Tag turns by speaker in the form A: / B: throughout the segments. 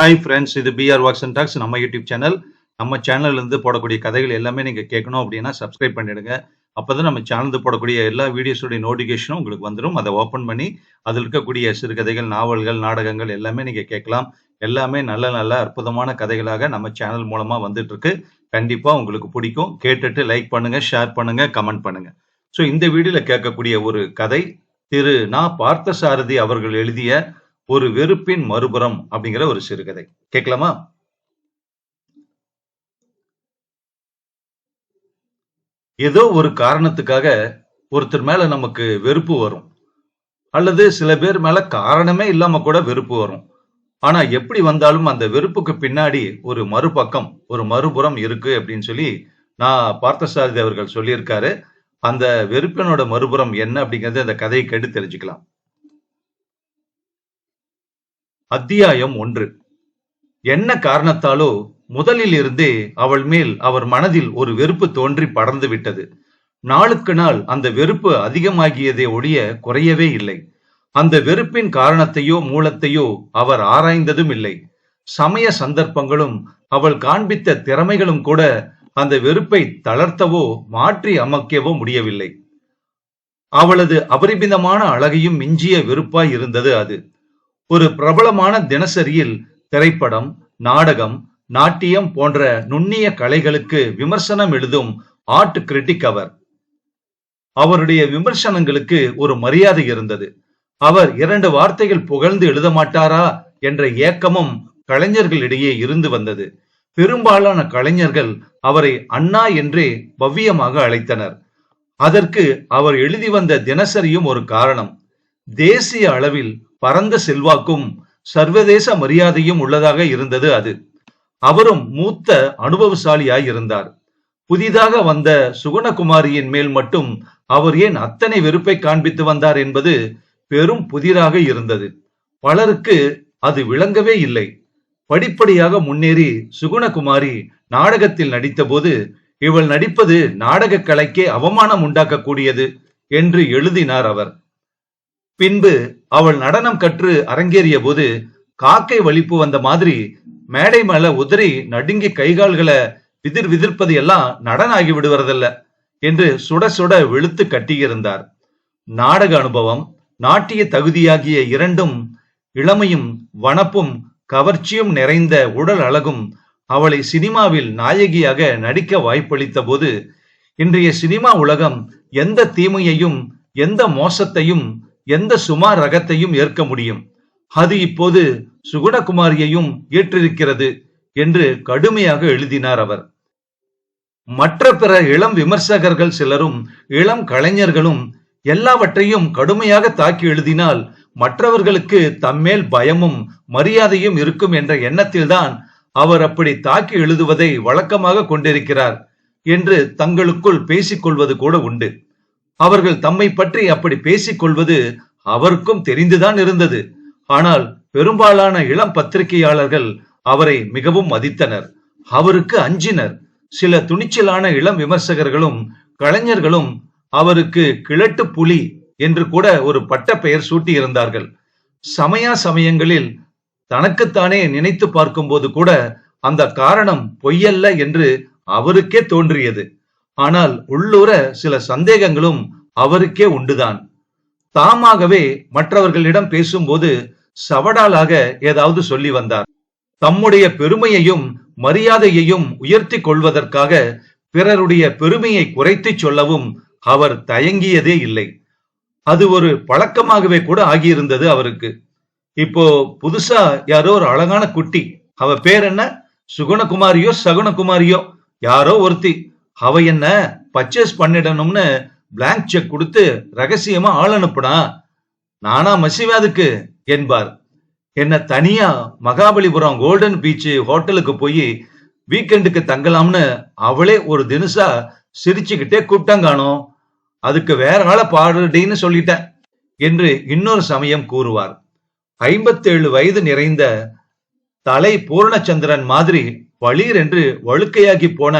A: Hi friends இது PR walks and talks நம்ம YouTube channel நம்ம சேனல்ல இருந்து போடக்கூடிய கதைகள் எல்லாமே நீங்கள் கேட்கணும் அப்படின்னா சப்ஸ்கிரைப் பண்ணிடுங்க. அப்போ தான் நம்ம சேனல் போடக்கூடிய எல்லா வீடியோஸுடைய நோட்டிஃபிகேஷனும் உங்களுக்கு வந்துடும் அதை ஓப்பன் பண்ணி அதில் இருக்கக்கூடிய சிறுகதைகள் நாவல்கள் நாடகங்கள் எல்லாமே நீங்கள் கேட்கலாம். எல்லாமே நல்ல நல்ல அற்புதமான கதைகளாக நம்ம சேனல் மூலமாக வந்துட்டுருக்கு. கண்டிப்பாக உங்களுக்கு பிடிக்கும். கேட்டுட்டு லைக் பண்ணுங்கள் ஷேர் பண்ணுங்கள் கமெண்ட் பண்ணுங்கள் ஸோ இந்த வீடியோவில் கேட்கக்கூடிய ஒரு கதை திரு நா பார்த்தசாரதி அவர்கள் எழுதிய ஒரு வெறுப்பின் மறுபுறம் அப்படிங்கிற ஒரு சிறுகதை. கேட்கலாமா? ஏதோ ஒரு காரணத்துக்காக ஒருத்தர் மேல நமக்கு வெறுப்பு வரும். அல்லது சில பேர் மேல காரணமே இல்லாம கூட வெறுப்பு வரும். ஆனா எப்படி வந்தாலும் அந்த வெறுப்புக்கு பின்னாடி ஒரு மறுபக்கம் ஒரு மறுபுறம் இருக்கு அப்படின்னு சொல்லி நான் பார்த்தசாரதி அவர்கள் சொல்லியிருக்காரு. அந்த வெறுப்பினோட மறுபுறம் என்ன அப்படிங்கறத அந்த கதையை கேட்டு தெரிஞ்சுக்கலாம். அத்தியாயம் ஒன்று. என்ன காரணத்தாலோ முதலில் இருந்தே அவள் மேல் அவர் மனதில் ஒரு வெறுப்பு தோன்றி படர்ந்து விட்டது. நாளுக்கு நாள் அந்த வெறுப்பு அதிகமாகியதே ஒழிய குறையவே இல்லை. அந்த வெறுப்பின் காரணத்தையோ மூலத்தையோ அவர் ஆராய்ந்ததும் இல்லை. சமய சந்தர்ப்பங்களும் அவள் காண்பித்த திறமைகளும் கூட அந்த வெறுப்பை தளர்த்தவோ மாற்றி அமைக்கவோ முடியவில்லை. அவளது அபரிமிதமான அழகையும் மிஞ்சிய வெறுப்பாய் இருந்தது அது. ஒரு பிரபலமான தினசரியில் திரைப்படம் நாடகம் நாட்டியம் போன்ற நுண்ணிய கலைகளுக்கு விமர்சனம் எழுதும் ஆர்ட் கிரிட்டிக் அவர். அவருடைய விமர்சனங்களுக்கு ஒரு மரியாதை இருந்தது. அவர் இரண்டு வார்த்தைகள் புகழ்ந்து எழுத மாட்டாரா என்ற ஏக்கமும் கலைஞர்களிடையே இருந்து வந்தது. பெரும்பாலான கலைஞர்கள் அவரை அண்ணா என்றே பவ்யமாக அழைத்தனர். அதற்கு அவர் எழுதி வந்த தினசரியும் ஒரு காரணம். தேசிய அளவில் பரந்த செல்வாக்கும் சர்வதேச மரியாதையும் உள்ளதாக இருந்தது அது. அவரும் மூத்த அனுபவசாலியாய் இருந்தார். புதிதாக வந்த சுகுணகுமாரியின் மேல் மட்டும் அவர் ஏன் அத்தனை வெறுப்பை காண்பித்து வந்தார் என்பது பெரும் புதிராக இருந்தது. பலருக்கு அது விளங்கவே இல்லை. படிப்படியாக முன்னேறி சுகுணகுமாரி நாடகத்தில் நடித்தபோது இவள் நடிப்பது நாடக கலைக்கே அவமானம் உண்டாக்கக்கூடியது என்று எழுதினார் அவர். பின்பு அவள் நடனம் கற்று அரங்கேறிய போது காக்கை வலிப்பு வந்த மாதிரி மேடை மேல உதறி நடுங்கி கைகால்களை விதிர் விதிர்ப்பது எல்லாம் நடனாகி விடுவதல்ல என்று சுட சுட வெளுத்து கட்டியிருந்தார். நாடக அனுபவம் நாட்டிய தகுதியாகிய இரண்டும் இளமையும் வனப்பும் கவர்ச்சியும் நிறைந்த உடல் அழகும் அவளை சினிமாவில் நாயகியாக நடிக்க வாய்ப்பளித்த போது இன்றைய சினிமா உலகம் எந்த தீமையையும் எந்த மோசத்தையும் எந்த சுமார் ரகத்தையும் ஏற்க முடியும். அது இப்போது சுகுணகுமாரியையும் ஏற்றிருக்கிறது என்று கடுமையாக எழுதினார் அவர். மற்ற பிற இளம் விமர்சகர்கள் சிலரும் இளம் கலைஞர்களும் எல்லாவற்றையும் கடுமையாக தாக்கி எழுதினால் மற்றவர்களுக்கு தம்மேல் பயமும் மரியாதையும் இருக்கும் என்ற எண்ணத்தில்தான் அவர் அப்படி தாக்கி எழுதுவதை வழக்கமாக கொண்டிருக்கிறார் என்று தங்களுக்குள் பேசிக்கொள்வது கூட உண்டு. அவர்கள் தம்மை பற்றி அப்படி பேசிக்கொள்வது அவருக்கும் தெரிந்துதான் இருந்தது. ஆனால் பெரும்பாலான இளம் பத்திரிகையாளர்கள் அவரை மிகவும் மதித்தனர். அவருக்கு அஞ்சினர். சில துணிச்சலான இளம் விமர்சகர்களும் கலைஞர்களும் அவருக்கு கிழட்டு புலி என்று கூட ஒரு பட்ட பெயர் சூட்டி இருந்தார்கள் சமயா சமயங்களில் தனக்குத்தானே நினைத்து பார்க்கும்போது கூட அந்த காரணம் பொய்யல்ல என்று அவருக்கே தோன்றியது. ஆனால் உள்ளூர சில சந்தேகங்களும் அவருக்கே உண்டுதான். தாமாகவே மற்றவர்களிடம் பேசும்போது சவடாலாக ஏதாவது சொல்லி வந்தார். தம்முடைய பெருமையையும் மரியாதையையும் உயர்த்தி கொள்வதற்காக பிறருடைய பெருமையை குறைத்து சொல்லவும் அவர் தயங்கியதே இல்லை. அது ஒரு பழக்கமாகவே கூட ஆகியிருந்தது அவருக்கு. இப்போ புதுசா யாரோ ஒரு அழகான குட்டி அவ பேர் என்ன? சுகுணகுமாரியோ சகுணகுமாரியோ யாரோ ஒருத்தி. அவ என்ன பர்ச்சேஸ் பண்ணிடணும்னு பிளாங்க் செக் கொடுத்து ரகசியமா ஆள் அனுப்புனா? நானா மசிவாதுக்கு என்பார். என்ன தனியா மகாபலிபுரம் கோல்டன் பீச் ஹோட்டலுக்கு போய் வீக்கெண்டுக்கு தங்கலாம்னு அவளே ஒரு தினசா சிரிச்சுக்கிட்டே கூப்பிட்டாங்கானோ அதுக்கு வேற ஆளை பாடுடின்னு சொல்லிட்டேன் என்று இன்னொரு சமயம் கூறுவார். ஐம்பத்தேழு வயது நிறைந்த தலை பூர்ணச்சந்திரன் மாதிரி பளீர் என்று வழுக்கையாகி போன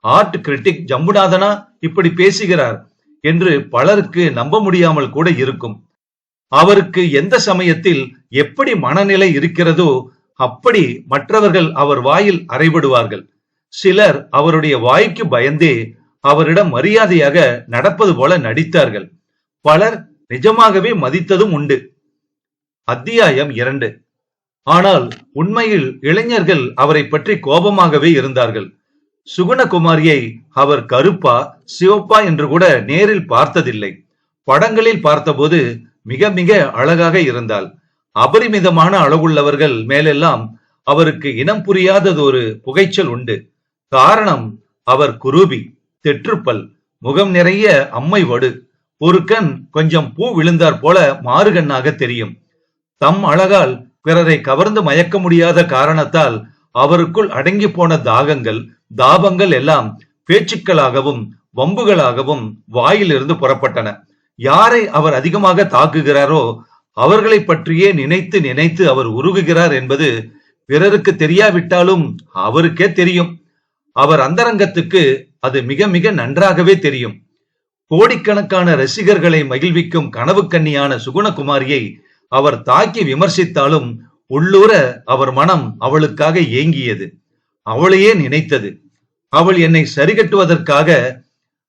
A: ஆர்ட் கிரிட்டிக் ஜம்புநாதனா இப்படி பேசுகிறார் என்று பலருக்கு நம்ப முடியாமல் கூட இருக்கும். அவருக்கு எந்த சமயத்தில் எப்படி மனநிலை இருக்கிறதோ அப்படி மற்றவர்கள் அவர் வாயில் அறைபடுவார்கள். சிலர் அவருடைய வாய்க்கு பயந்தே அவரிடம் மரியாதையாக நடப்பது போல நடித்தார்கள். பலர் நிஜமாகவே மதித்ததும் உண்டு. அத்தியாயம் இரண்டு. ஆனால் உண்மையில் இளைஞர்கள் அவரை பற்றி கோபமாகவே இருந்தார்கள். சுகுணகுமாரியை அவர் கருப்பா சிவப்பா என்று கூட நேரில் பார்த்ததில்லை. படங்களில் பார்த்தபோது மிக மிக அழகாக இருந்தாள். அபரிமிதமான அழகுள்ளவர்கள் மேலெல்லாம் அவருக்கு இனம் புரியாதது ஒரு புகைச்சல் உண்டு. காரணம் அவர் குரூபி தெற்றுப்பல் முகம் நிறைய அம்மை வடு ஒரு கண் கொஞ்சம் பூ விழுந்தாற் போல மாறுகண்ணாக தெரியும். தம் அழகால் பிறரை கவர்ந்து மயக்க முடியாத காரணத்தால் அவருக்குள் அடங்கி போன தாகங்கள் தாபங்கள் எல்லாம் பேச்சுக்களாகவும் வம்புகளாகவும் வாயிலிருந்து புறப்பட்டன. யாரை அவர் அதிகமாக தாக்குகிறாரோ அவர்களை பற்றியே நினைத்து நினைத்து அவர் உருகுகிறார் என்பது பிறருக்கு தெரியாவிட்டாலும் அவருக்கே தெரியும். அவர் அந்தரங்கத்துக்கு அது மிக மிக நன்றாகவே தெரியும். கோடிக்கணக்கான ரசிகர்களை மகிழ்விக்கும் கனவு கன்னியான சுகுணகுமாரியை அவர் தாக்கி விமர்சித்தாலும் உள்ளூர அவர் மனம் அவளுக்காக ஏங்கியது. அவளையே நினைத்தது. அவள் என்னை சரிகட்டுவதற்காக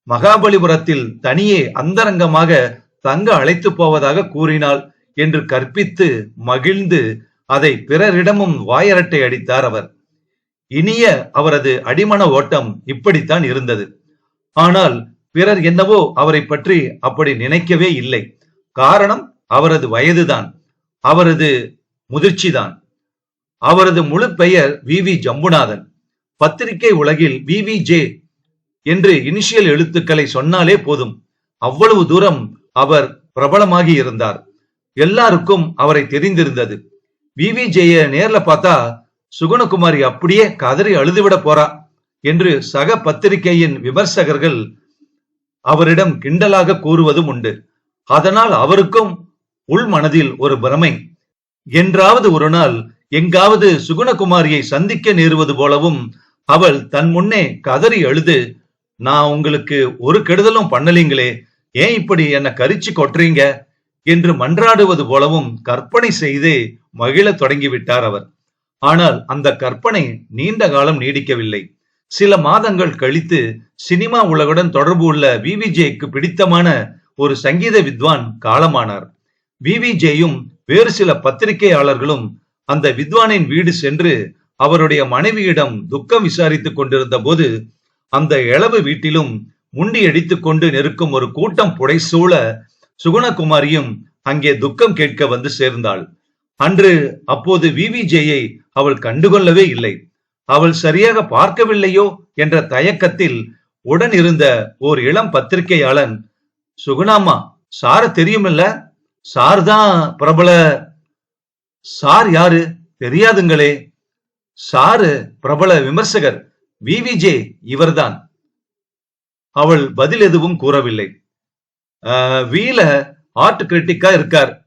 A: மகாபலிபுரத்தில் தனியே அந்தரங்கமாக தங்க அழைத்து போவதாக கூறினாள் என்று கற்பித்து மகிழ்ந்து அதை பிறரிடமும் வாயரட்டை அடித்தார் அவர். இனிய அவரது அடிமன ஓட்டம் இப்படித்தான் இருந்தது. ஆனால் பிறர் என்னவோ அவரை பற்றி அப்படி நினைக்கவே இல்லை. காரணம் அவரது வயதுதான். அவரது முதிர்ச்சிதான். அவரது முழு பெயர் வி. வி. ஜம்புநாதன். பத்திரிகை உலகில் வி. வி. ஜே. என்று இனிஷியல் எழுத்துக்களை சொன்னாலே போதும். அவ்வளவு தூரம் அவர் பிரபலமாகி இருந்தார். எல்லாருக்கும் அவரை தெரிந்திருந்தது. வி. வி. ஜெய நேர்ல பார்த்தா சுகுணகுமாரி அப்படியே கதறி அழுதுவிட போறா என்று சக பத்திரிகையின் விமர்சகர்கள் அவரிடம் கிண்டலாக கூறுவதும் உண்டு. அதனால் அவருக்கும் உள் மனதில் ஒரு பிரமை. என்றாவது ஒரு நாள் எங்காவது சுகுணகுமாரியை சந்திக்க நேருவது போலவும் அவள் தன் முன்னே கதறி அழுது நான் உங்களுக்கு ஒரு கெடுதலும் பண்ணலீங்களே ஏன் இப்படி என்ன கரிச்சு கொட்டுறீங்க? என்று மன்றாடுவது போலவும் கற்பனை செய்தே மகிழ தொடங்கிவிட்டார் அவர். ஆனால் அந்த கற்பனை நீண்ட காலம் நீடிக்கவில்லை. சில மாதங்கள் கழித்து சினிமா உலகுடன் தொடர்பு உள்ள விவிஜேக்கு பிடித்தமான ஒரு சங்கீத வித்வான் காலமானார். விவிஜேயும் வேறு சில பத்திரிகையாளர்களும் அந்த வித்வானின் வீடு சென்று அவருடைய மனைவியிடம் துக்கம் விசாரித்துக் கொண்டிருந்த போது அந்த இளவு வீட்டிலும் முண்டி அடித்துக் கொண்டு நிற்கும் ஒரு கூட்டம் புடைசூழ சுகுணகுமாரியும் அங்கே துக்கம் கேட்க வந்து சேர்ந்தாள். அன்று அப்போது விவிஜேயை அவள் கண்டுகொள்ளவே இல்லை. அவள் சரியாக பார்க்கவில்லையோ என்ற தயக்கத்தில் உடன் இருந்த ஓர் இளம் பத்திரிகையாளன் சுகுணாமா சார தெரியுமில்ல? சார் தான் பிரபல. சார் யாரு? தெரியாதுங்களே. சாரு பிரபல விமர்சகர் விவிஜே இவர்தான். அவள் பதில் எதுவும் கூறவில்லை. வீல ஆர்ட் கிரிட்டிக்கா இருக்கார்.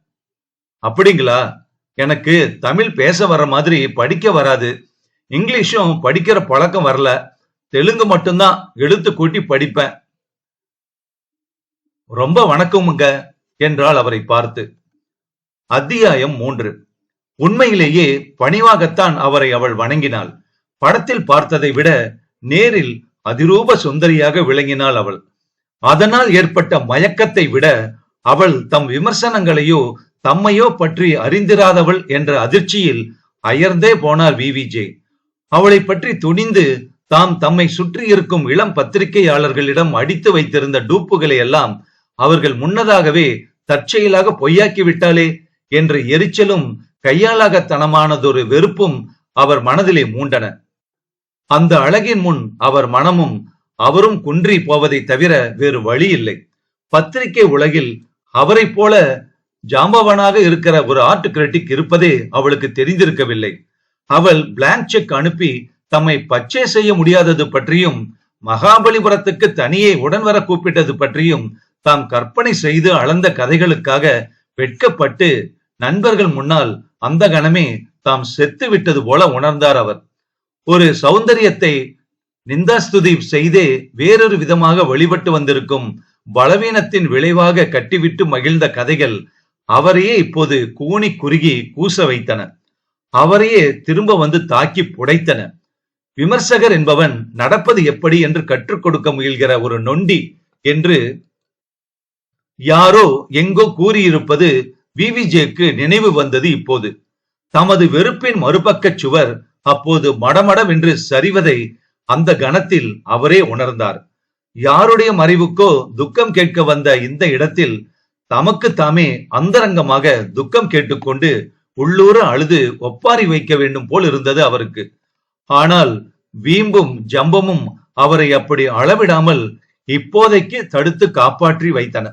A: அப்படிங்களா? எனக்கு தமிழ் பேச வர மாதிரி படிக்க வராது. இங்கிலீஷும் படிக்கிற பழக்கம் வரல. தெலுங்கு மட்டும்தான் எழுத்து கூட்டி படிப்பேன். ரொம்ப வணக்கமுங்க. என்றாள் அவரை பார்த்து அத்தியாயம் மூன்று. உண்மையிலேயே பணிவாகத்தான் அவரை அவள் வணங்கினாள். படத்தில் பார்த்ததை விட நேரில் அதிரூப சுந்தரியாக விளங்கினாள் அவள். அதனால் ஏற்பட்ட மயக்கத்தை விட அவள் தம் விமர்சனங்களையோ தம்மையோ பற்றி அறிந்திராதவள் என்ற அதிர்ச்சியில் அயர்ந்தே போனார் விவிஜே அவளை பற்றி துணிந்து தாம் தம்மை சுற்றி இருக்கும் இளம் பத்திரிகையாளர்களிடம் அடித்து வைத்திருந்த டூப்புகளை எல்லாம் அவர்கள் முன்னதாகவே தற்செயலாக பொய்யாக்கி விட்டாளே என்ற எரிச்சலும் கையாளாகத்தனமானதொரு வெறுப்பும் அவர் மனதிலே மூண்டன. அந்த அழகின் முன் அவர் மனமும் அவரும் குன்றி போவதை தவிர வேறு வழி இல்லை. பத்திரிகை உலகில் அவரைப் போல ஜாம்பவனாக இருக்கிற ஒரு ஆர்ட் கிரிட்டிக் இருப்பதே அவளுக்கு தெரிந்திருக்கவில்லை. அவள் பிளாங்க் செக் அனுப்பி தம்மை பச்சை செய்ய முடியாதது பற்றியும் மகாபலிபுரத்துக்கு தனியே உடன் வர கூப்பிட்டது பற்றியும் தாம் கற்பனை செய்து அளந்த கதைகளுக்காக வெட்கப்பட்டு நண்பர்கள் முன்னால் அந்த கணமே தாம் செத்து விட்டது போல உணர்ந்தார் அவர். ஒரு சௌந்தரியத்தை நிந்தாஸ்துதி செய்தே வேறொரு விதமாக வழிபட்டு வந்திருக்கும் பலவீனத்தின் விளைவாக கட்டிவிட்டு மகிழ்ந்த கதைகள் அவரையே இப்போது கூணி குறுகி கூச வைத்தன. அவரையே திரும்ப வந்து தாக்கி புடைத்தன. விமர்சகர் என்பவன் நடப்பது எப்படி என்று கற்றுக் கொடுக்க முயல்கிற ஒரு நொண்டி என்று யாரோ எங்கோ கூறியிருப்பது விவிஜேக்கு நினைவு வந்தது இப்போது. தமது வெறுப்பின் மறுபக்கச் சுவர் அப்போது மடமடவென்று சரிவதை அந்த கணத்தில் அவரே உணர்ந்தார். யாருடைய மறைவுக்கோ துக்கம் கேட்க வந்த இந்த இடத்தில் தமக்கு தாமே அந்தரங்கமாக துக்கம் கேட்டுக்கொண்டு உள்ளூர அழுது ஒப்பாரி வைக்க வேண்டும் போல் இருந்தது அவருக்கு. ஆனால் வீம்பும் ஜம்பமும் அவரை அப்படி அளவிடாமல் இப்போதைக்கு தடுத்து காப்பாற்றி வைத்தன.